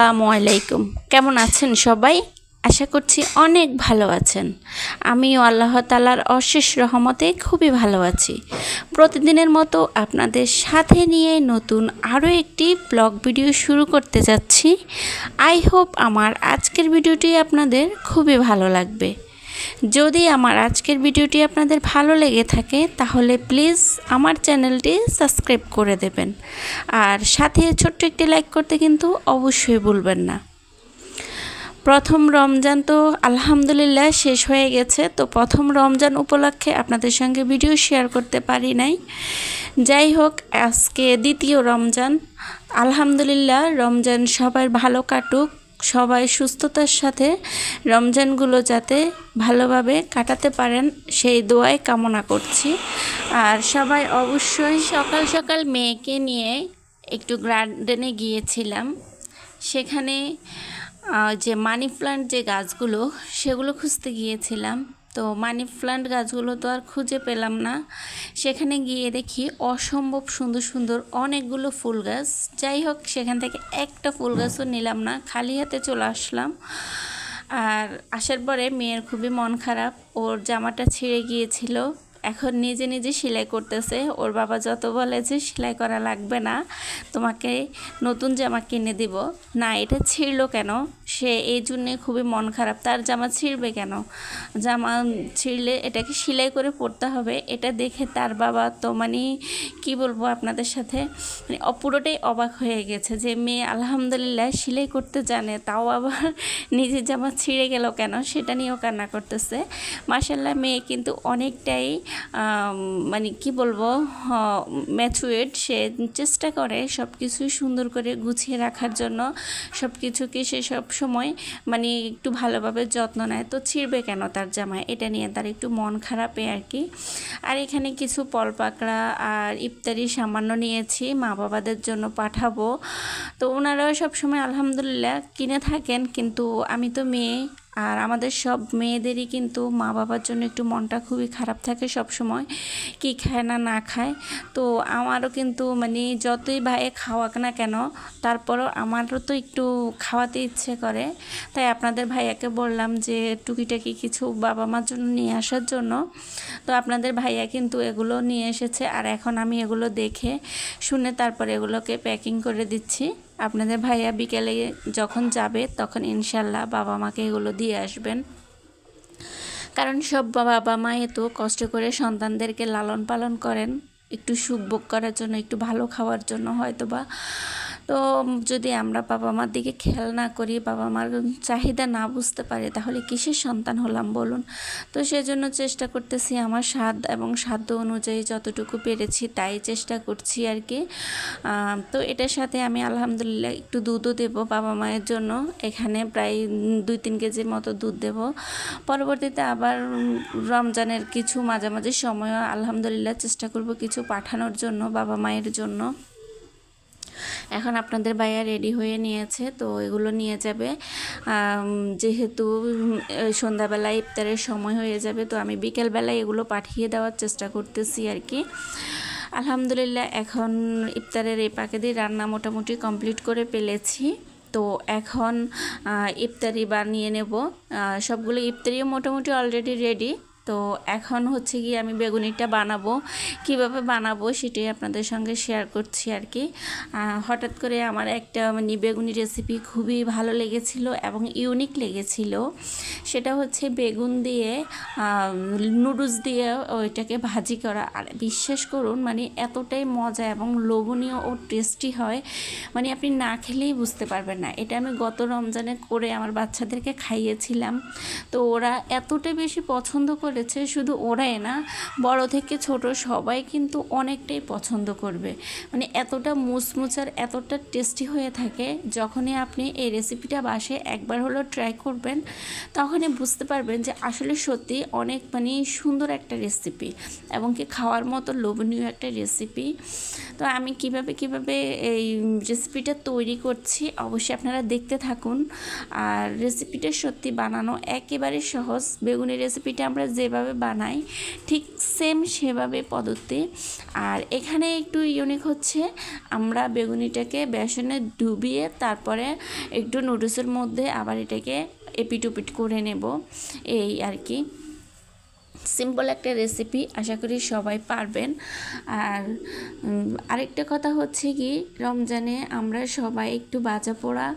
আসসালামু আলাইকুম। কেমন আছেন সবাই? আশা করছি অনেক ভালো আছেন। আমিও আল্লাহ তালার অশেষ রহমতে খুবই ভালো আছি। প্রতিদিনের মতো আপনাদের সাথে নিয়ে নতুন আরও একটি ব্লগ ভিডিও শুরু করতে যাচ্ছি। আই হোপ আমার আজকের ভিডিওটি আপনাদের খুবই ভালো লাগবে। যদি আমার আজকের ভিডিওটি আপনাদের ভালো লেগে থাকে, তাহলে প্লিজ আমার চ্যানেলটি সাবস্ক্রাইব করে দেবেন। আর সাথে ছোট্ট একটি লাইক করতে কিন্তু অবশ্যই ভুলবেন না। প্রথম রমজান তো আলহামদুলিল্লাহ শেষ হয়ে গেছে, তো প্রথম রমজান উপলক্ষে আপনাদের সঙ্গে ভিডিও শেয়ার করতে পারি নাই। যাই হোক, আজকে দ্বিতীয় রমজান। আলহামদুলিল্লাহ, রমজান সবার ভালো কাটুক। সবাই সুস্থতার সাথে রমজানগুলো যাতে ভালোভাবে কাটাতে পারেন, সেই দোয়াই কামনা করছি। আর সবাই অবশ্যই সকাল সকাল মেয়েকে নিয়ে একটু গার্ডেনে গিয়েছিলাম। সেখানে যে মানি প্লান্ট যে গাছগুলো, সেগুলো খুঁজতে গিয়েছিলাম। তো মানি প্লান্ট গাছগুলো তো আর খুঁজে পেলাম না। সেখানে গিয়ে দেখি অসম্ভব সুন্দর সুন্দর অনেকগুলো ফুল গাছ। যাই হোক, সেখান থেকে একটা ফুল গাছও নিলাম না, খালি হাতে চলে আসলাম। আর আসার পরে মেয়ের খুবই মন খারাপ, ওর জামাটা ছিঁড়ে গিয়েছিল। এখন নিজে নিজে সেলাই করতেছে। ওর বাবা যত বলে যে সেলাই করা লাগবে না, তোমাকে নতুন জামা কিনে দিব। না, এটা ছিঁড়লো কেন? সে এই জন্যে খুবই মন খারাপ। তার জামা ছিঁড়বে কেন? জামা ছিঁড়লে এটাকে সেলাই করে পরতে হবে। এটা দেখে তার বাবা তো মানে কী বলব আপনাদের সাথে? মানে অপুরোটাই অবাক হয়ে গেছে যে মেয়ে আলহামদুলিল্লাহ সেলাই করতে জানে, তাও আবার নিজের জামা ছিঁড়ে গেল কেন? সেটা নিয়েও কান্না করতেছে। মাসাল্লাহ মেয়ে কিন্তু অনেকটাই মানে কি বলব ম্যাচুয়েড সে চেষ্টা করে সব কিছুই সুন্দর করে গুছিয়ে রাখার জন্য সব কিছুকে সে সব সময় মানে একটু ভালোভাবে যত্ন নেয়। তো ছিঁড়বে কেন তার জামায়? এটা নিয়ে তার একটু মন খারাপে আর কি। আর এখানে কিছু পল পাকড়া আর ইফতারি সামান্য নিয়েছি, মা বাবাদের জন্য পাঠাবো। তো ওনারাও সবসময় আলহামদুলিল্লাহ কিনে থাকেন, কিন্তু আমি তো মেয়ে। আর আমাদের সব মেয়েদেরই কিন্তু মা বাবার জন্য একটু মনটা খুবই খারাপ থাকে সব সময় কি খায় না না খায়। তো আমারও কিন্তু মানে যতই ভাইয়ে খাওয়াক না কেন, তারপরও আমারও তো একটু খাওয়াতে ইচ্ছে করে। তাই আপনাদের ভাইয়াকে বললাম যে টুকিটাকি কিছু বাবা মার জন্য নিয়ে আসার জন্য। তো আপনাদের ভাইয়া কিন্তু এগুলো নিয়ে এসেছে, আর এখন আমি এগুলো দেখে শুনে তারপরে এগুলোকে প্যাকিং করে দিচ্ছি। আপনাদের ভাইয়া বিকেলে যখন যাবে, তখন ইনশাল্লাহ বাবা মাকে এগুলো দিয়ে আসবেন। কারণ সব বাবা মা এত কষ্ট করে সন্তানদেরকে লালন পালন করেন। একটু সুখ ভোগ করার জন্য, একটু ভালো খাওয়ার জন্য হয়তো বা তো যদি আমরা বাবা মার দিকে খেয়াল না করি বাবা মার চাহিদা না বুঝতে পারি, তাহলে কিসের সন্তান হলাম বলুন? তো সেজন্য চেষ্টা করতেছি আমার স্বাদ এবং সাধ্য অনুযায়ী যতটুকু পেরেছি তাই চেষ্টা করছি আর কি তো এটার সাথে আমি আলহামদুলিল্লাহ একটু দুধও দেবো বাবা মায়ের জন্য। এখানে প্রায় দুই তিন কেজির মতো দুধ দেব। পরবর্তীতে আবার রমজানের কিছু মাঝামাঝি সময় আলহামদুলিল্লাহ চেষ্টা করব কিছু পাঠানোর জন্য বাবা মায়ের জন্য। এখন আপনাদের ভাইয়া রেডি হয়ে নিয়েছে, তো এগুলো নিয়ে যাবে। যেহেতু সন্ধ্যাবেলায় ইফতারের সময় হয়ে যাবে, তো আমি বিকেলবেলায় এগুলো পাঠিয়ে দেওয়ার চেষ্টা করতেছি আর কি। আলহামদুলিল্লাহ, এখন ইফতারের এই পাকে দিয়ে রান্না মোটামুটি কমপ্লিট করে ফেলেছি। তো এখন ইফতারি বানিয়ে নেব। সবগুলো ইফতারিও মোটামুটি অলরেডি রেডি তো এখন হচ্ছে কি আমি বেগুনিটা বানাবো। কীভাবে বানাবো সেটাই আপনাদের সঙ্গে শেয়ার করছি আর কি হঠাৎ করে আমার একটা মানে বেগুনি রেসিপি খুবই ভালো লেগেছিল এবং ইউনিক লেগেছিল। সেটা হচ্ছে বেগুন দিয়ে নুডলস দিয়ে ওইটাকে ভাজি করা। আর বিশ্বাস করুন মানে এতটাই মজা এবং লোভনীয় ও টেস্টি হয় মানে আপনি না খেলেই বুঝতে পারবেন না। এটা আমি গত রমজানে করে আমার বাচ্চাদেরকে খাইয়েছিলাম। তো ওরা এতটাই বেশি পছন্দ করেছে, শুধু ওরাই না, বড় থেকে ছোট সবাই কিন্তু অনেকটাই পছন্দ করবে। মানে এতটা মুচমুচার এতটা টেস্টি হয়ে থাকে, যখনই আপনি এই রেসিপিটা বাসে একবার হলেও ট্রাই করবেন, তখনই বুঝতে পারবেন যে আসলে সত্যি অনেক মানে সুন্দর একটা রেসিপি এবং কি খাওয়ার মতো লোভনীয় একটা রেসিপি তো আমি কীভাবে কীভাবে এই রেসিপিটা তৈরি করছি, অবশ্যই আপনারা দেখতে থাকুন। আর রেসিপিটা সত্যি বানানো একেবারে সহজ। বেগুনের রেসিপিটা আমরা যে যেভাবে বানাই, ঠিক সেম সেভাবে পদ্ধতি। আর এখানে একটু ইউনিক হচ্ছে, আমরা বেগুনিটাকে বেসনে ডুবিয়ে তারপরে একটু নুডলসের মধ্যে আবার এটাকে এপিট ওপিট করে নেব, এই আর কি। সিম্পল একটা রেসিপি আশা করি সবাই পারবেন। আর আরেকটা কথা হচ্ছে কি, রমজানে আমরা সবাই একটু বাজা পোড়া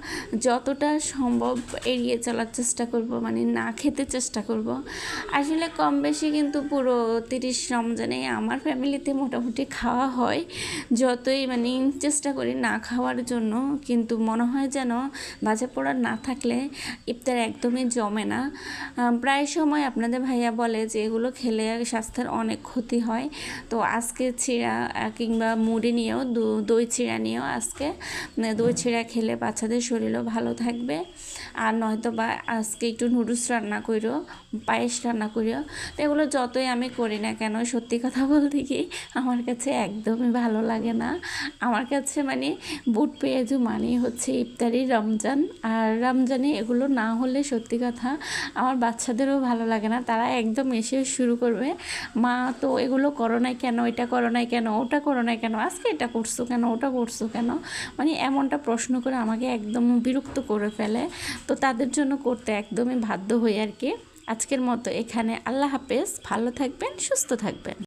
যতটা সম্ভব এড়িয়ে চলার চেষ্টা করব মানে না খেতে চেষ্টা করব। আসলে কম বেশি কিন্তু পুরো তিরিশ রমজানে আমার ফ্যামিলিতে মোটামুটি খাওয়া হয়। যতই মানে চেষ্টা করি না খাওয়ার জন্য, কিন্তু মনে হয় যেন বাজা পোড়া না থাকলে ইফতার একদমই জমে না। প্রায় সময় আপনাদের ভাইয়া বলে যে এগুলো খেলে স্বাস্থ্যের অনেক ক্ষতি হয়। তো আজকে আহ, কিংবা মুড়ি নিয়েও দই চিড়া নিয়েও আজকে দই চিড়া খেলে বাচ্চাদের শরীরও ভালো থাকবে। আর নয়তো বা আজকে একটু নুডলস রান্না করিও পায়েস রান্না করিও তো এগুলো যতই আমি করি না কেন সত্যি কথা বলতে কি আমার কাছে একদমই ভালো লাগে না। আমার কাছে মানে বুট পেঁয়াজু মানে হচ্ছে ইফতারি রমজান। আর রমজানে এগুলো না হলে সত্যি কথা আমার বাচ্চাদেরও ভালো লাগে না। তারা একদম এসে শুরু করবে। মা, তো এগুলো করো নাই কেন? এটা করো নাই কেন? ওটা করো নাই কেন? আজকে এটা করছ কেন? ওটা করছ কেন? মানে এমনটা প্রশ্ন করে আমাকে একদম বিরক্ত করে ফেলে। তো তাদের জন্য করতে একদমই বাধ্য হই আর কি। আজকের মতো এখানে। আল্লাহ হাফেজ। ভালো থাকবেন, সুস্থ থাকবেন।